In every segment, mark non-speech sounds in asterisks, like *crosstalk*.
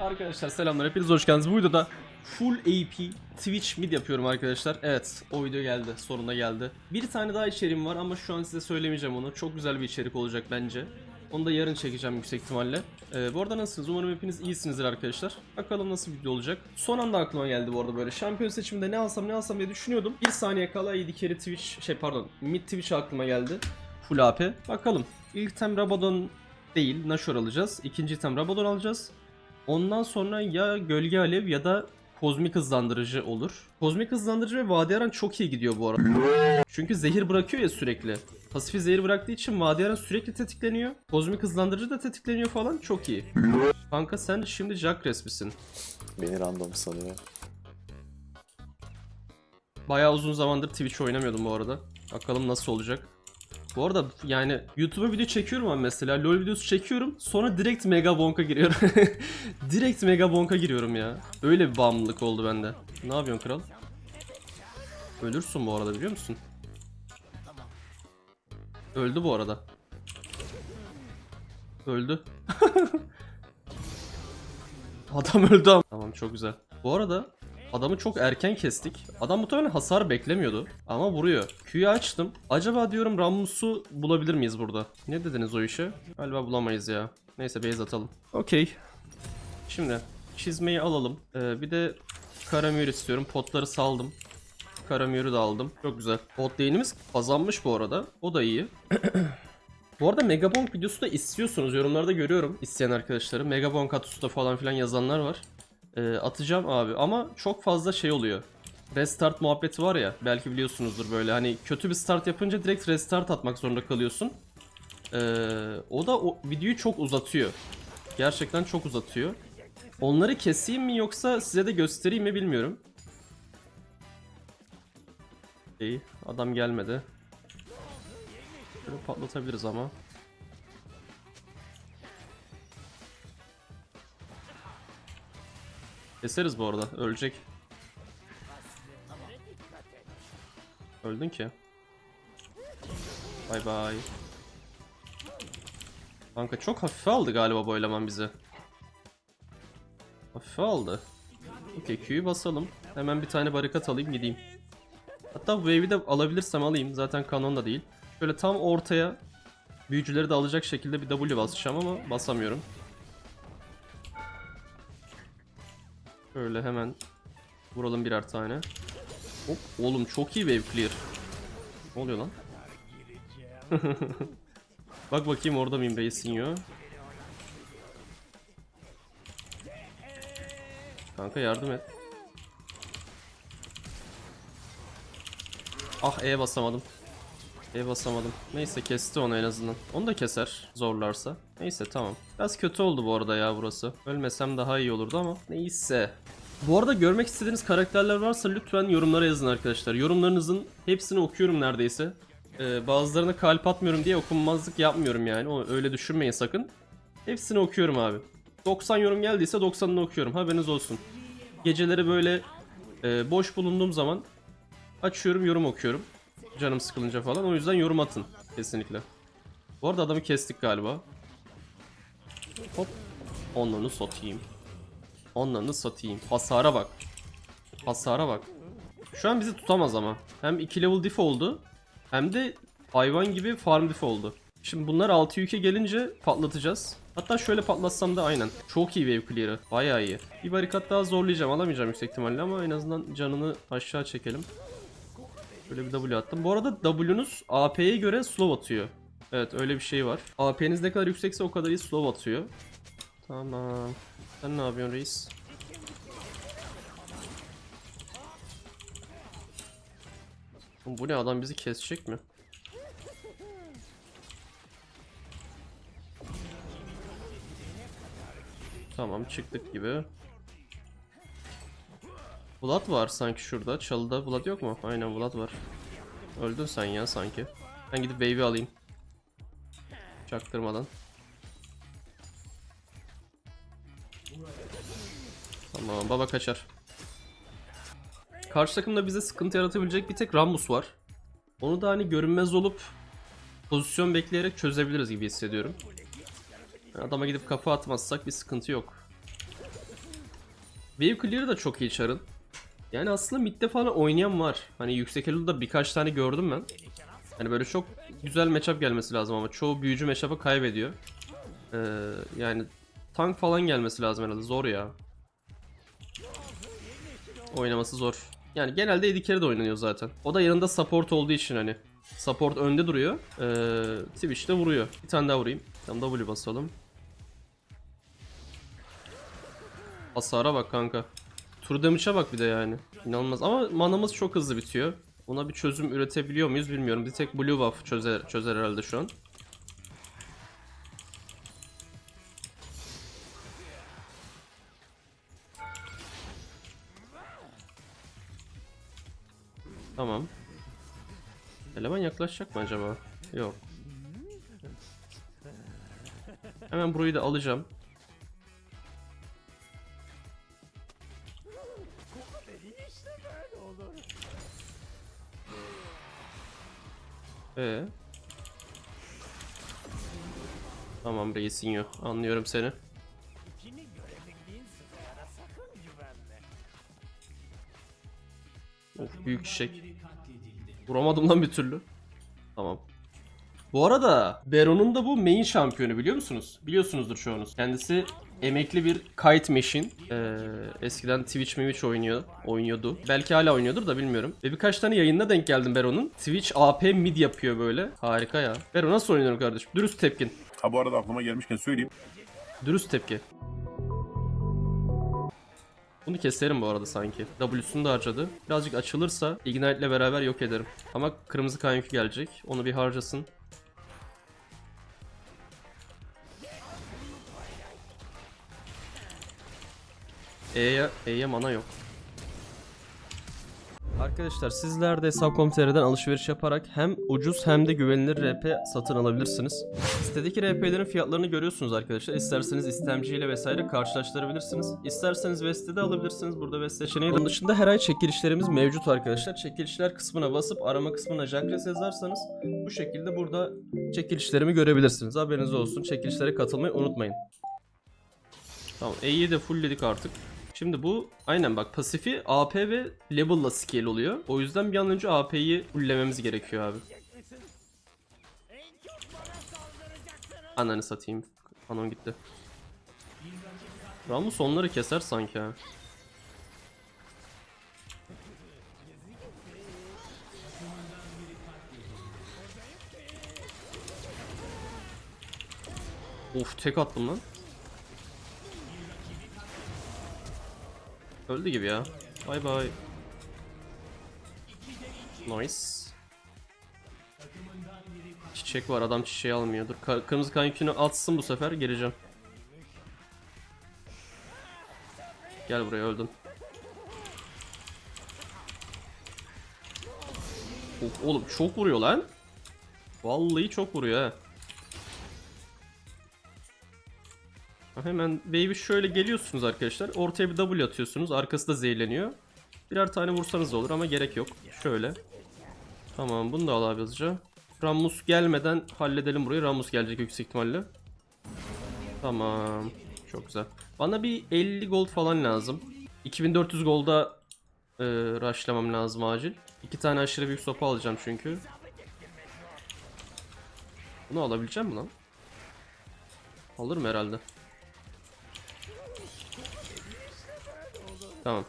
Arkadaşlar selamlar hepiniz hoş geldiniz. Bu videoda full AP Twitch mid yapıyorum arkadaşlar. Evet o video geldi sonunda geldi. Bir tane daha içeriğim var ama şu an size söylemeyeceğim onu. Çok güzel bir içerik olacak bence. Onu da yarın çekeceğim yüksek ihtimalle. Ee, bu arada nasılsınız? Umarım hepiniz iyisinizdir arkadaşlar. Bakalım nasıl video olacak. Son anda aklıma geldi bu arada böyle. Şampiyon seçiminde ne alsam ne alsam diye düşünüyordum. Bir saniye kala 7 kere Twitch şey pardon mid Twitch aklıma geldi. Full AP. Bakalım. İlk item Rabadon değil Nashor alacağız. İkinci item Rabadon alacağız. Ondan sonra ya gölge alev ya da kozmik hızlandırıcı olur. Kozmik hızlandırıcı ve Vadiyaran çok iyi gidiyor bu arada. Çünkü zehir bırakıyor ya sürekli. Pasifi zehir bıraktığı için Vadiyaran sürekli tetikleniyor. Kozmik hızlandırıcı da tetikleniyor falan çok iyi. Kanka sen şimdi Jack misin? Beni random sanıyor. Bayağı uzun zamandır Twitch oynamıyordum bu arada. Bakalım nasıl olacak. Bu arada yani YouTube'a video çekiyorum ben mesela. LoL videosu çekiyorum. Sonra direkt Mega Bonk'a giriyorum. *laughs* direkt Mega Bonk'a giriyorum ya. Öyle bir bağımlılık oldu bende. Ne yapıyorsun kral? Ölürsün bu arada biliyor musun? Öldü bu arada. Öldü. *laughs* Adam öldü ama. Tamam çok güzel. Bu arada adamı çok erken kestik. Adam muhtemelen hasar beklemiyordu. Ama vuruyor. Q'yu açtım. Acaba diyorum Rammus'u bulabilir miyiz burada? Ne dediniz o işe? Galiba bulamayız ya. Neyse base atalım. Okey. Şimdi çizmeyi alalım. Ee, bir de Karamür istiyorum. Potları saldım. Karamür'ü de aldım. Çok güzel. Bot lane'imiz kazanmış bu arada. O da iyi. *coughs* Bu arada Megabonk videosu da istiyorsunuz. Yorumlarda görüyorum isteyen arkadaşları. Megabonk at usta falan filan yazanlar var. Ee, atacağım abi ama çok fazla şey oluyor. Restart muhabbeti var ya belki biliyorsunuzdur böyle hani kötü bir start yapınca direkt restart atmak zorunda kalıyorsun. Ee, o da o videoyu çok uzatıyor. Gerçekten çok uzatıyor. Onları keseyim mi yoksa size de göstereyim mi bilmiyorum. İyi adam gelmedi. Şöyle patlatabiliriz ama. Keseriz bu arada. Ölecek. Öldün ki. Bay bay. Kanka çok hafife aldı galiba bu eleman bizi. Hafife aldı. Okey Q'yu basalım. Hemen bir tane barikat alayım gideyim. Hatta wave'i de alabilirsem alayım. Zaten kanon da değil. Şöyle tam ortaya büyücüleri de alacak şekilde bir W basacağım ama basamıyorum. Şöyle hemen vuralım birer tane. Hop oğlum çok iyi wave clear. Ne oluyor lan? *laughs* Bak bakayım orada mıyım Reisinho? Kanka yardım et. Ah E basamadım. E basamadım. Neyse kesti onu en azından. Onu da keser zorlarsa. Neyse tamam. Biraz kötü oldu bu arada ya burası. Ölmesem daha iyi olurdu ama neyse. Bu arada görmek istediğiniz karakterler varsa lütfen yorumlara yazın arkadaşlar. Yorumlarınızın hepsini okuyorum neredeyse. Ee, bazılarına kalp atmıyorum diye okunmazlık yapmıyorum yani. O, öyle düşünmeyin sakın. Hepsini okuyorum abi. 90 yorum geldiyse 90'ını okuyorum. Haberiniz olsun. Geceleri böyle e, boş bulunduğum zaman açıyorum yorum okuyorum. Canım sıkılınca falan. O yüzden yorum atın. Kesinlikle. Bu arada adamı kestik galiba. Hop. Onlarını satayım. Onlarını satayım. Hasara bak. Hasara bak. Şu an bizi tutamaz ama. Hem 2 level diff oldu. Hem de hayvan gibi farm diff oldu. Şimdi bunlar 6 yüke gelince patlatacağız. Hatta şöyle patlatsam da aynen. Çok iyi wave clear'ı. Bayağı iyi. Bir barikat daha zorlayacağım. Alamayacağım yüksek ihtimalle ama en azından canını aşağı çekelim. Böyle bir W attım. Bu arada W'nuz AP'ye göre slow atıyor. Evet öyle bir şey var. AP'niz ne kadar yüksekse o kadar iyi slow atıyor. Tamam. Sen ne yapıyorsun reis? Bu ne adam bizi kesecek mi? Tamam çıktık gibi. Vlad var sanki şurada. Çalıda Vlad yok mu? Aynen Vlad var. Öldün sen ya sanki. Ben gidip baby alayım. Çaktırmadan. Tamam baba kaçar. Karşı takımda bize sıkıntı yaratabilecek bir tek Rammus var. Onu da hani görünmez olup pozisyon bekleyerek çözebiliriz gibi hissediyorum. Adama gidip kafa atmazsak bir sıkıntı yok. Wave Clear'ı da çok iyi çarın. Yani aslında midde falan oynayan var. Hani yüksek elo'da birkaç tane gördüm ben. Hani böyle çok güzel matchup gelmesi lazım ama çoğu büyücü matchup'ı kaybediyor. Ee, yani tank falan gelmesi lazım herhalde. Zor ya. Oynaması zor. Yani genelde carry de oynanıyor zaten. O da yanında support olduğu için hani. Support önde duruyor. Ee, Twitch de vuruyor. Bir tane daha vurayım. Tamam W basalım. Hasara bak kanka. Damage'a bak bir de yani. İnanılmaz ama manamız çok hızlı bitiyor. Buna bir çözüm üretebiliyor muyuz bilmiyorum. Bir tek blue buff çözer, çözer herhalde şu an. Tamam. Eleman yaklaşacak mı acaba? Yok. Hemen burayı da alacağım. Ee. Tamam reisin yok. Anlıyorum seni. Of büyük şişek. Vuramadım lan bir türlü. Tamam. Bu arada Baron'un da bu main şampiyonu biliyor musunuz? Biliyorsunuzdur çoğunuz. Kendisi emekli bir kite machine. Ee, eskiden Twitch Twitch oynuyor, oynuyordu. Belki hala oynuyordur da bilmiyorum. Ve birkaç tane yayında denk geldim Baron'un. Twitch AP mid yapıyor böyle. Harika ya. Baron nasıl oynuyorum kardeşim? Dürüst tepkin. Ha bu arada aklıma gelmişken söyleyeyim. Dürüst tepki. Bunu keserim bu arada sanki. W'sunu da harcadı. Birazcık açılırsa Ignite ile beraber yok ederim. Ama kırmızı kan yükü gelecek. Onu bir harcasın. E'ye E'ye mana yok. Arkadaşlar sizler de Hesap.com.tr'den alışveriş yaparak hem ucuz hem de güvenilir RP satın alabilirsiniz. Sitedeki RP'lerin fiyatlarını görüyorsunuz arkadaşlar. İsterseniz istemciyle vesaire karşılaştırabilirsiniz. İsterseniz West'te alabilirsiniz. Burada West seçeneği de. Onun dışında her ay çekilişlerimiz mevcut arkadaşlar. Çekilişler kısmına basıp arama kısmına Jackres yazarsanız bu şekilde burada çekilişlerimi görebilirsiniz. Haberiniz olsun. Çekilişlere katılmayı unutmayın. Tamam E'yi de fullledik artık. Şimdi bu aynen bak pasifi AP ve level'la scale oluyor. O yüzden bir an önce AP'yi fulllememiz gerekiyor abi. Ananı satayım. Kanon gitti. Ramus onları keser sanki ha. Of tek attım lan. Öldü gibi ya. Bay bay. Nice. Çiçek var adam çiçeği almıyor. Dur ka- kırmızı kan yükünü atsın bu sefer geleceğim. Gel buraya öldün. Of, oğlum çok vuruyor lan. Vallahi çok vuruyor ha. Hemen baby şöyle geliyorsunuz arkadaşlar. Ortaya bir W atıyorsunuz. Arkası da zehirleniyor. Birer tane vursanız da olur ama gerek yok. Şöyle. Tamam bunu da al abi hızlıca. Ramus gelmeden halledelim burayı. Ramus gelecek yüksek ihtimalle. Tamam. Çok güzel. Bana bir 50 gold falan lazım. 2400 golda e, rushlamam lazım acil. İki tane aşırı büyük sopa alacağım çünkü. Bunu alabileceğim mi lan? Alırım herhalde. Tamam.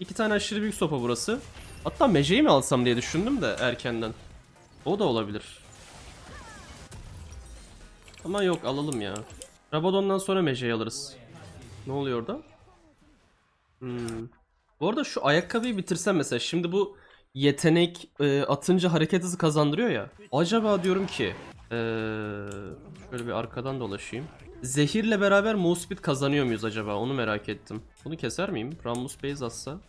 İki tane aşırı büyük sopa burası. Hatta Meje'yi mi alsam diye düşündüm de erkenden. O da olabilir. Ama yok alalım ya. Rabadon'dan sonra Meje'yi alırız. Ne oluyor orada? Hmm. Bu arada şu ayakkabıyı bitirsem mesela şimdi bu yetenek e, atınca hareket hızı kazandırıyor ya. Acaba diyorum ki e, şöyle bir arkadan dolaşayım. Zehirle beraber speed kazanıyor muyuz acaba? Onu merak ettim. Bunu keser miyim? Rammus base atsa.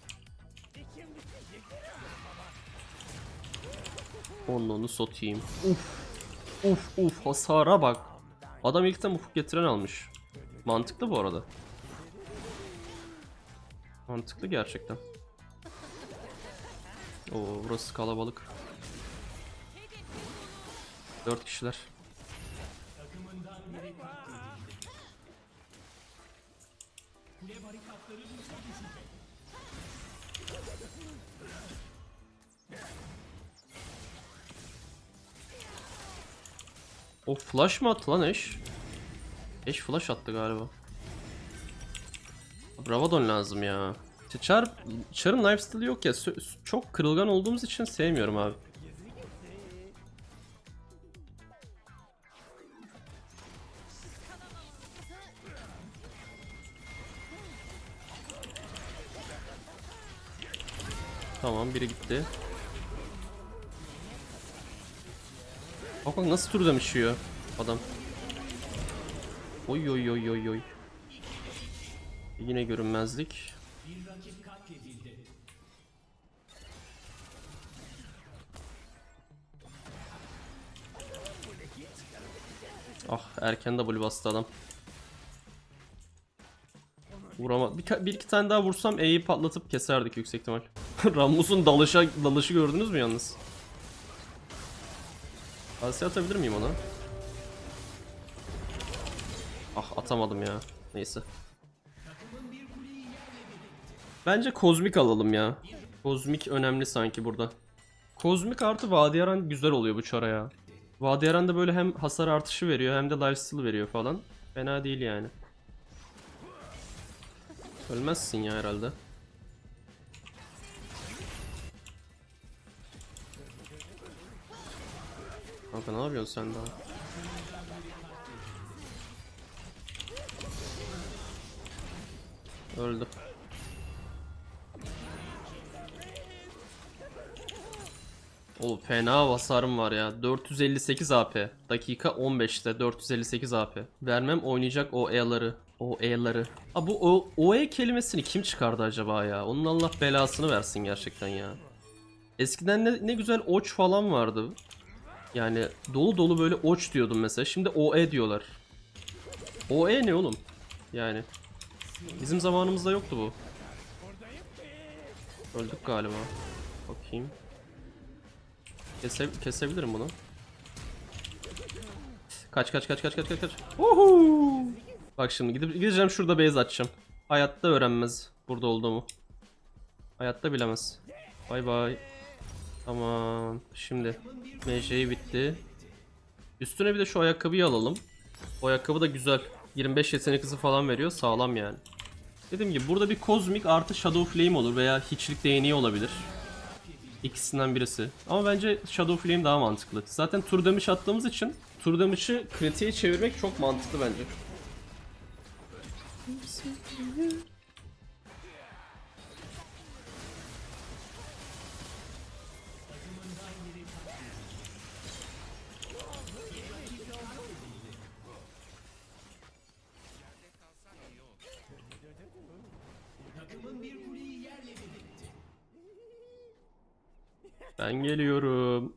Onu onu satayım. Uf. Uf uf hasara bak. Adam ilkten ufuk getiren almış. Mantıklı bu arada. Mantıklı gerçekten. Oo burası kalabalık. 4 kişiler. O flash mı attı lan Eş? Eş flash attı galiba. Bravadon lazım ya. Char, Char'ın lifesteal'ı yok ya. Çok kırılgan olduğumuz için sevmiyorum abi. Tamam biri gitti. Bak bak nasıl tur demişiyor adam. Oy oy oy oy oy. Yine görünmezlik. Ah erken W bastı adam. Vurama. Bir, bir iki tane daha vursam E'yi patlatıp keserdik yüksek ihtimal. *laughs* Rammus'un dalışa dalışı gördünüz mü yalnız? Asya atabilir miyim ona? Ah atamadım ya. Neyse. Bence kozmik alalım ya. Kozmik önemli sanki burada. Kozmik artı Vadiyaran güzel oluyor bu çara ya. Vadiyaran da böyle hem hasar artışı veriyor hem de lifesteal veriyor falan. Fena değil yani. Ölmezsin ya herhalde. Kanka ne yapıyorsun sen daha? Öldü. Oğlum fena hasarım var ya. 458 AP. Dakika 15'te 458 AP. Vermem oynayacak o E'ları. O E'ları. Aa bu o, OE kelimesini kim çıkardı acaba ya? Onun Allah belasını versin gerçekten ya. Eskiden ne, ne güzel oç falan vardı. Yani dolu dolu böyle oç diyordum mesela. Şimdi OE diyorlar. OE ne oğlum? Yani. Bizim zamanımızda yoktu bu. Öldük galiba. Bakayım. Kese, kesebilirim bunu. Kaç kaç kaç kaç kaç kaç kaç. Uhu! Bak şimdi gidip gideceğim şurada base açacağım. Hayatta öğrenmez burada olduğumu. Hayatta bilemez. Bay bay. Tamam. Şimdi MJ'yi bitti. Üstüne bir de şu ayakkabıyı alalım. O ayakkabı da güzel. 25 yetenek hızı falan veriyor. Sağlam yani. Dediğim gibi burada bir kozmik artı Shadow Flame olur veya hiçlik değneği olabilir. İkisinden birisi. Ama bence Shadow Flame daha mantıklı. Zaten tur damage attığımız için tur damage'ı kritiğe çevirmek çok mantıklı bence. Geliyorum.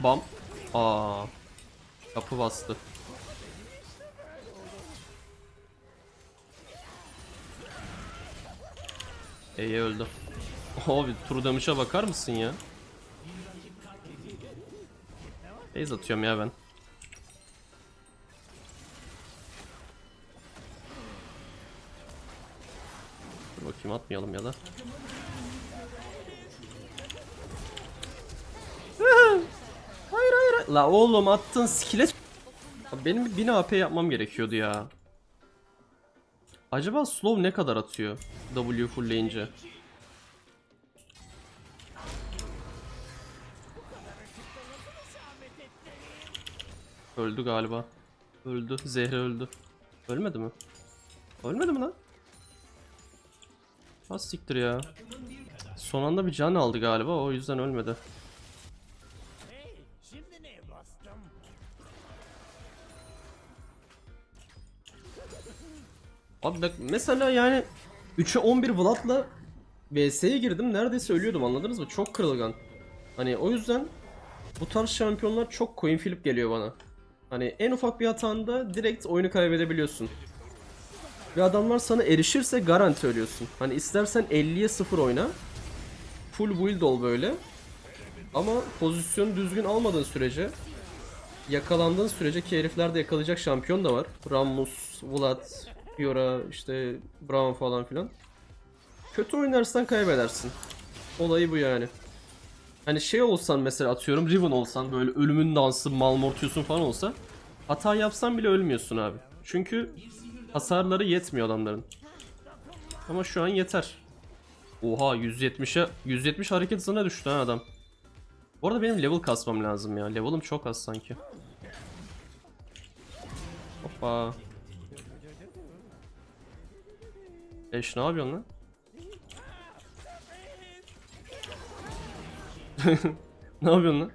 Bam. Aa. Kapı bastı. Eye öldü. Abi turu damage'a bakar mısın ya? Base atıyorum ya ben. Bakayım atmayalım ya da. *laughs* hayır hayır. La oğlum attın skill'e Benim 1000 AP yapmam gerekiyordu ya. Acaba slow ne kadar atıyor W fullleyince? Öldü galiba. Öldü. Zehre öldü. Ölmedi mi? Ölmedi mi lan? Ha siktir ya. Son anda bir can aldı galiba o yüzden ölmedi. Abi bak mesela yani 3'e 11 Vlad'la VS'ye girdim neredeyse ölüyordum anladınız mı? Çok kırılgan. Hani o yüzden bu tarz şampiyonlar çok coin flip geliyor bana. Hani en ufak bir hatanda direkt oyunu kaybedebiliyorsun. Ve adamlar sana erişirse garanti ölüyorsun. Hani istersen 50'ye 0 oyna. Full build ol böyle. Ama pozisyonu düzgün almadığın sürece yakalandığın sürece ki heriflerde yakalayacak şampiyon da var. Rammus, Vlad, Fiora, işte Braum falan filan. Kötü oynarsan kaybedersin. Olayı bu yani. Hani şey olsan mesela atıyorum Riven olsan böyle ölümün dansı Malmortius'un falan olsa hata yapsan bile ölmüyorsun abi. Çünkü hasarları yetmiyor adamların. Ama şu an yeter. Oha 170'e 170 hareket hızına düştü ha adam. Bu arada benim level kasmam lazım ya. Level'ım çok az sanki. Hoppa. Eş ne yapıyorsun lan? *laughs* ne yapıyorsun lan?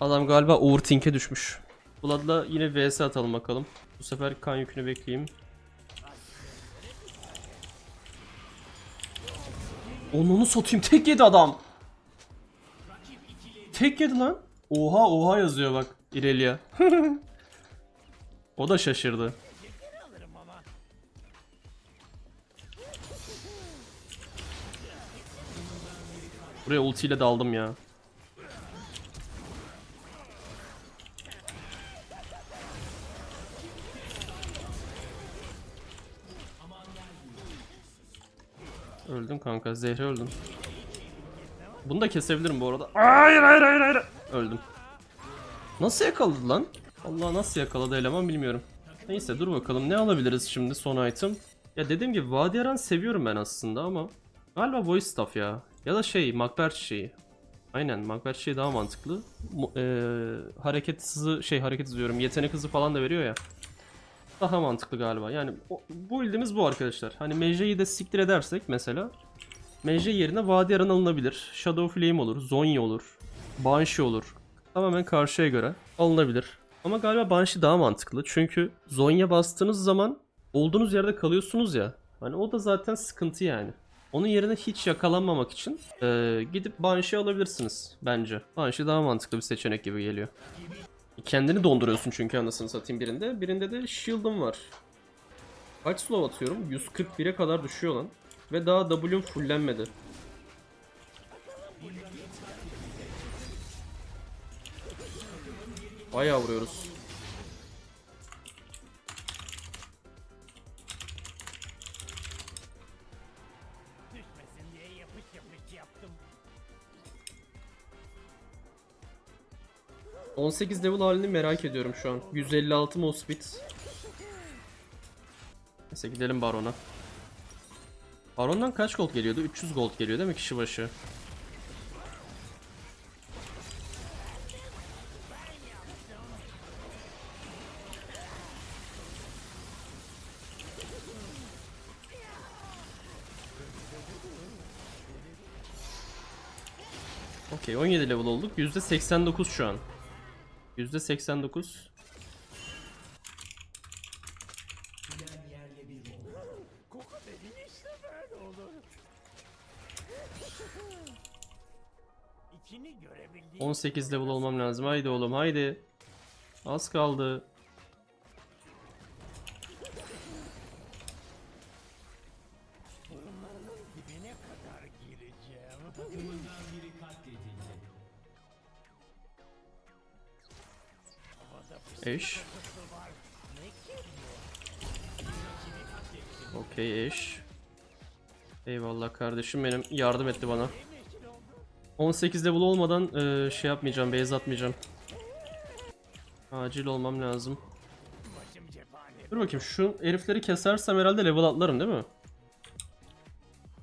Adam galiba overthink'e düşmüş. Vlad'la yine vs atalım bakalım. Bu sefer kan yükünü bekleyeyim. Onunu satayım tek yedi adam. Tek yedi lan. Oha oha yazıyor bak İrelia. *laughs* o da şaşırdı. Buraya ultiyle daldım ya. Öldüm kanka. Zehre öldüm. Bunu da kesebilirim bu arada. Hayır hayır hayır hayır. Öldüm. Nasıl yakaladı lan? Allah nasıl yakaladı eleman bilmiyorum. Neyse dur bakalım ne alabiliriz şimdi son item. Ya dediğim gibi Vadiyaran seviyorum ben aslında ama galiba voice staff ya. Ya da şey Macbeth şeyi. Aynen Macbeth şeyi daha mantıklı. Mu- eee, hareket hızı şey hareket hızı diyorum yetenek hızı falan da veriyor ya. Daha mantıklı galiba. Yani o, bu bildiğimiz bu arkadaşlar. Hani Meja'yı da siktir edersek mesela Meja yerine Vadiyaran alınabilir. Shadow Flame olur, Zonya olur, Banshee olur. Tamamen karşıya göre alınabilir. Ama galiba Banshee daha mantıklı. Çünkü Zonya bastığınız zaman olduğunuz yerde kalıyorsunuz ya. Hani o da zaten sıkıntı yani. Onun yerine hiç yakalanmamak için eee, gidip Banshee alabilirsiniz bence. Banshee daha mantıklı bir seçenek gibi geliyor. Kendini donduruyorsun çünkü anasını satayım birinde. Birinde de shield'ım var. Kaç slow atıyorum? 141'e kadar düşüyor lan. Ve daha W'm fullenmedi. Bayağı vuruyoruz. 18 level halini merak ediyorum şu an. 156 move speed. Neyse gidelim Baron'a. Baron'dan kaç gold geliyordu? 300 gold geliyor değil mi kişi başı? Okey 17 level olduk. %89 şu an. %89. Koku dediğin işte böyle olur. İçini görebildiğin 18 level olmam lazım. Haydi oğlum haydi. Az kaldı. dibine kadar gireceğim. Eş. Okey eş. Eyvallah kardeşim benim yardım etti bana. 18 level olmadan eee, şey yapmayacağım, base atmayacağım. Acil olmam lazım. Dur bakayım şu herifleri kesersem herhalde level atlarım değil mi?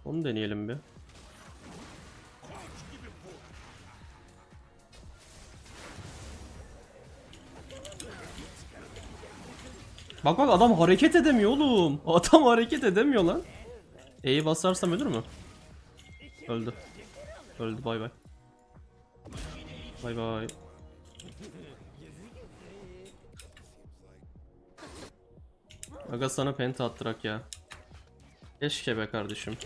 Onu deneyelim bir. Bak bak adam hareket edemiyor oğlum. *laughs* Adam hareket edemiyor lan. E'yi basarsam ölür mü? Öldü. Öldü bay bay. Bay bay. Aga sana penta attırak ya. Keşke be kardeşim.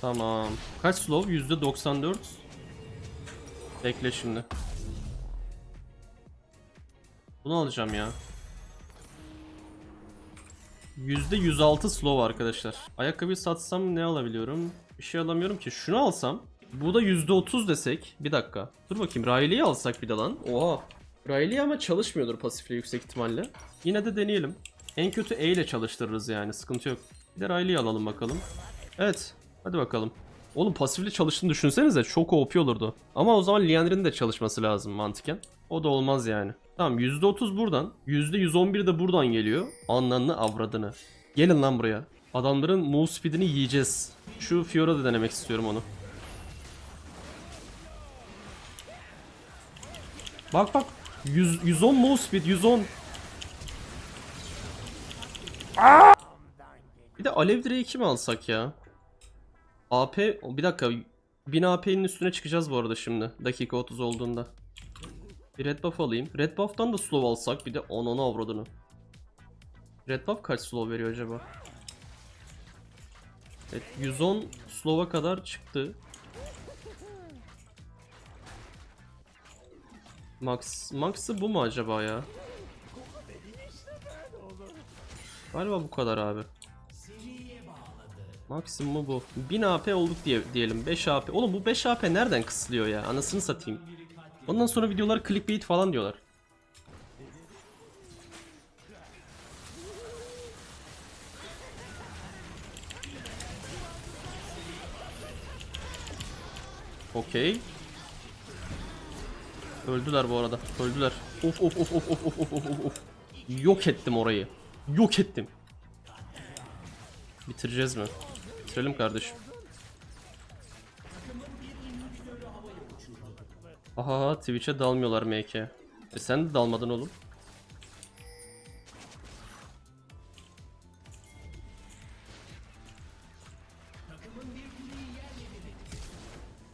Tamam. Kaç slow? %94. Bekle şimdi. Bunu alacağım ya. %106 slow arkadaşlar. Ayakkabıyı satsam ne alabiliyorum? Bir şey alamıyorum ki. Şunu alsam. Bu da %30 desek. Bir dakika. Dur bakayım. Riley'i alsak bir de lan. Oha. Riley ama çalışmıyordur pasifle yüksek ihtimalle. Yine de deneyelim. En kötü E ile çalıştırırız yani. Sıkıntı yok. Bir de Riley'i alalım bakalım. Evet. Hadi bakalım. Oğlum pasifle çalıştığını düşünsenize çok OP olurdu. Ama o zaman Liandry'nin de çalışması lazım mantıken. O da olmaz yani. Tamam %30 buradan. %111 de buradan geliyor. Anlanını avradını. Gelin lan buraya. Adamların move speed'ini yiyeceğiz. Şu Fiora da denemek istiyorum onu. Bak bak. 100, 110 move speed 110. Aa! Bir de alev direği kim alsak ya? AP bir dakika 1000 AP'nin üstüne çıkacağız bu arada şimdi. Dakika 30 olduğunda. Bir red buff alayım. Red buff'tan da slow alsak bir de onunu avradını. Red buff kaç slow veriyor acaba? Evet 110 slow'a kadar çıktı. Max Max'ı bu mu acaba ya? Galiba bu kadar abi. Maksimum bu. 1000 AP olduk diye diyelim. 5 AP. Oğlum bu 5 AP nereden kısılıyor ya? Anasını satayım. Ondan sonra videolar clickbait falan diyorlar. Okey. Öldüler bu arada. Öldüler. Of of of of of of of of of. Yok ettim orayı. Yok ettim. Bitireceğiz mi? Bitirelim kardeşim. Aha Twitch'e dalmıyorlar MK. E sen de dalmadın oğlum.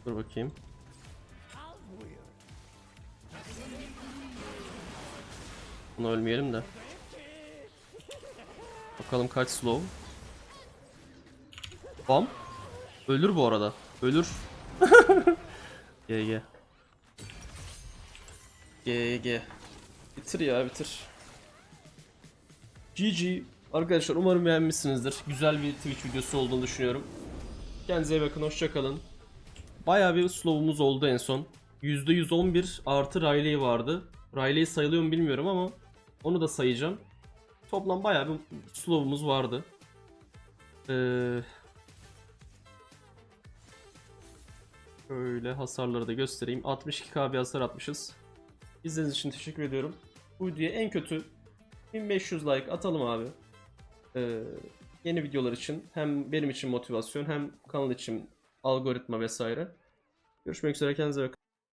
Dur bakayım. Buna ölmeyelim de. Bakalım kaç slow. Bam. Ölür bu arada. Ölür. *laughs* GG. GG. Bitir ya bitir. GG. Arkadaşlar umarım beğenmişsinizdir. Güzel bir Twitch videosu olduğunu düşünüyorum. Kendinize iyi bakın. Hoşçakalın. Bayağı bir slow'umuz oldu en son. %111 artı Riley vardı. Riley sayılıyor mu bilmiyorum ama onu da sayacağım. Toplam bayağı bir slow'umuz vardı. Ee, Şöyle hasarları da göstereyim. 62k bir hasar atmışız. İzlediğiniz için teşekkür ediyorum. Bu videoya en kötü 1500 like atalım abi. Ee, yeni videolar için hem benim için motivasyon hem kanal için algoritma vesaire. Görüşmek üzere kendinize bakın.